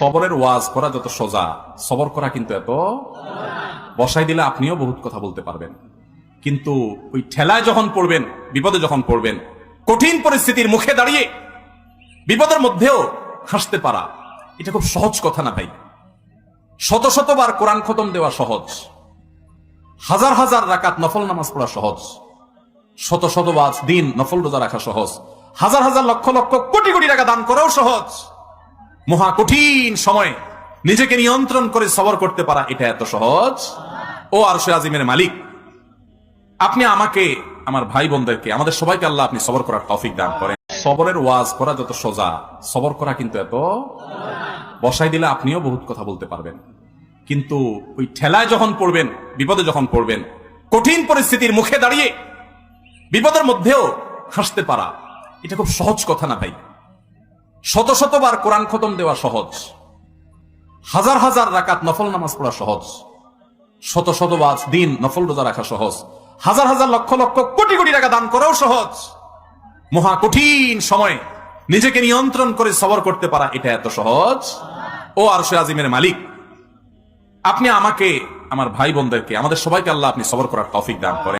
সবরের ওয়াজ করা যত সোজা, সবর করা কিন্তু এত বসাই দিলে আপনিও বহুত কথা বলতে পারবেন। কিন্তু ওই ঠেলায় যখন পড়বেন, বিপদে যখন পড়বেন, কঠিন পরিস্থিতির মুখে দাঁড়িয়ে বিপদের মধ্যেও হাসতে পারা, এটা খুব সহজ কথা না ভাই। শত শতবার কোরআন খতম দেওয়া সহজ। হাজার হাজার রাকাত নফল নামাজ পড়া সহজ। শত শতবাজ দিন নফল রোজা রাখা সহজ। হাজার হাজার লক্ষ লক্ষ কোটি কোটি টাকা দান করাও সহজ। মহা কঠিন সময়ে নিজেকে নিয়ন্ত্রণ করে সবর করতে পারা এটা এত সহজ। ও আর আজিমের মালিক, আপনি আমাকে, আমার ভাই বোনদেরকে আমাদের সবাইকে আল্লাহ আপনি সবর করার তৌফিক দান করেন। সবরের ওয়াজ করা যত সোজা, সবর করা কিন্তু এত বসাই দিলে আপনিও বহুত কথা বলতে পারবেন। কিন্তু ওই ঠেলায় যখন পড়বেন, বিপদে যখন পড়বেন, কঠিন পরিস্থিতির মুখে দাঁড়িয়ে বিপদের মধ্যেও হাসতে পারা, এটা খুব সহজ কথা না ভাই। শত শতবার কোরআন খতম দেওয়া সহজ। হাজার হাজার রাকাত নফল নামাজ পড়া সহজ। শত শতবাজ দিন নফল রোজা রাখা সহজ। হাজার হাজার লক্ষ লক্ষ কোটি কোটি টাকা দান করাও সহজ। মহা কঠিন সময় নিজেকে নিয়ন্ত্রণ করে সবর করতে পারা এটা এত সহজ। ও আর আজিমের মালিক, আপনি আমাকে, আমার ভাই বোনদেরকে আমাদের সবাইকে আল্লাহ আপনি সবর করার তৌফিক দান করেন।